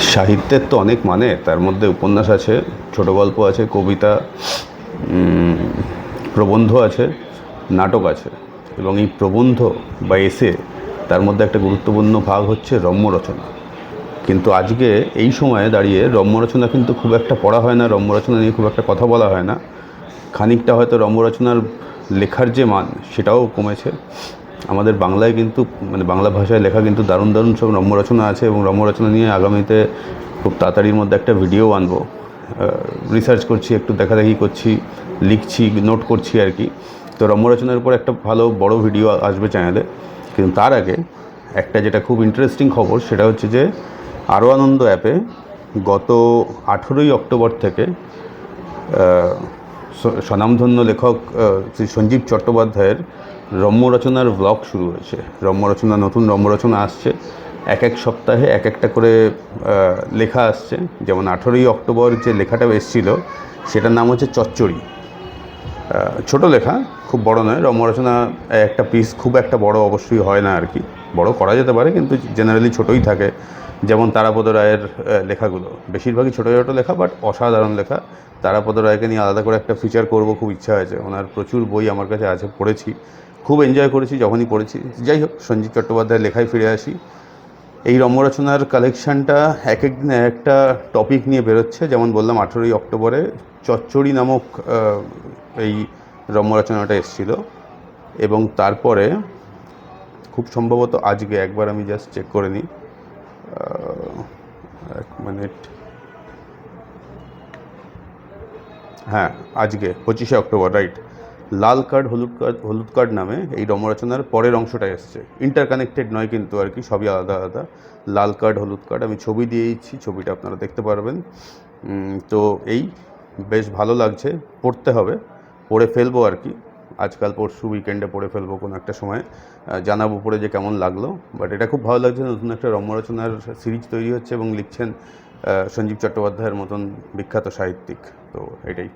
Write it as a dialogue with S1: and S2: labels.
S1: সাহিত্যের তো অনেক মানে তার মধ্যে উপন্যাস আছে, ছোট গল্প আছে, কবিতা প্রবন্ধ আছে, নাটক আছে। এবং এই প্রবন্ধ বা এসে তার মধ্যে একটা গুরুত্বপূর্ণ ভাগ হচ্ছে রম্য রচনা কিন্তু আজকে এই সময়ে দাঁড়িয়ে রম্য রচনা কিন্তু খুব একটা পড়া হয় না রম্য রচনা নিয়ে খুব একটা কথা বলা হয় না। খানিকটা হয়তো রম্য রচনার লেখার যে মান, সেটাও কমেছে। আমাদের বাংলায় কিন্তু মানে বাংলা ভাষায় লেখা কিন্তু দারুণ দারুণ সব রচনা আছে এবং রচনা নিয়ে আগামীতে খুব তাড়াতাড়ির মধ্যে একটা ভিডিও আনব। রিসার্চ করছি, একটু দেখাদেখি করছি, লিখছি নোট করছি আর কি। তো রচনার উপর একটা ভালো, বড় ভিডিও আসবে চ্যানেলে কিন্তু তার আগে একটা যেটা খুব ইন্টারেস্টিং খবর, সেটা হচ্ছে যে আরও আনন্দ অ্যাপে গত আঠেরোই অক্টোবর থেকে স্বনামধন্য লেখক শ্রী সঞ্জীব চট্টোপাধ্যায়ের রম্য রচনার ব্লগ শুরু হয়েছে। রম্য রচনা নতুন রম্য রচনা আসছে। এক এক সপ্তাহে এক একটা করে লেখা আসছে। যেমন আঠেরোই অক্টোবর যে লেখাটা এসেছিল, সেটার নাম হচ্ছে চচ্চড়ি। ছোট লেখা, খুব বড় নয়। রম্য রচনা একটা পিস খুব একটা বড় অবশ্যই হয় না আর কি। বড় করা যেতে পারে, কিন্তু জেনারেলি ছোটই থাকে। যেমন তারাপদ রায়ের লেখাগুলো। বেশিরভাগই ছোটো ছোটো লেখা বাট অসাধারণ লেখা। তারাপদ রায়কে নিয়ে আলাদা করে একটা ফিচার করব, খুব ইচ্ছা আছে। ওনার প্রচুর বই আমার কাছে আছে, পড়েছি। খুব এনজয় করেছি, যখনই পড়েছি। যাই হোক, সঞ্জীব চট্টোপাধ্যায়ের লেখায় ফিরে আসি। এই রম্যরচনার কালেকশানটা এক এক দিনে একটা টপিক নিয়ে বেরোচ্ছে। যেমন বললাম, আঠেরোই অক্টোবরে চচ্চড়ি নামক এই রম্যরচনাটা এসেছিল। এবং তারপরে খুব সম্ভবত আজকে, একবার আমি জাস্ট চেক করে নিই। এক মিনিট। হ্যাঁ আজকে, পঁচিশে অক্টোবর রাইট লাল কার্ড, হলুদ কার্ড হলুদ কার্ড নামে এই রমরচনার পরের অংশটা এসছে। ইন্টারকানেক্টেড নয় কিন্তু আর কি, সবই আলাদা আলাদা। লাল কার্ড, হলুদ কার্ড, আমি ছবি দিয়ে দিচ্ছি ছবিটা আপনারা দেখতে পারবেন। তো এই, বেশ ভালো লাগছে, পড়তে হবে, পড়ে ফেলব আর কি। আজকাল পরশু উইকেন্ডে পড়ে ফেলব কোনো একটা সময়। জানাব পড়ে যে কেমন লাগল। বাট এটা খুব ভালো লাগছে, নতুন একটা রম্য রচনার সিরিজ তৈরি হচ্ছে এবং লিখছেন সঞ্জীব চট্টোপাধ্যায়ের মতন বিখ্যাত সাহিত্যিক। তো এটাই।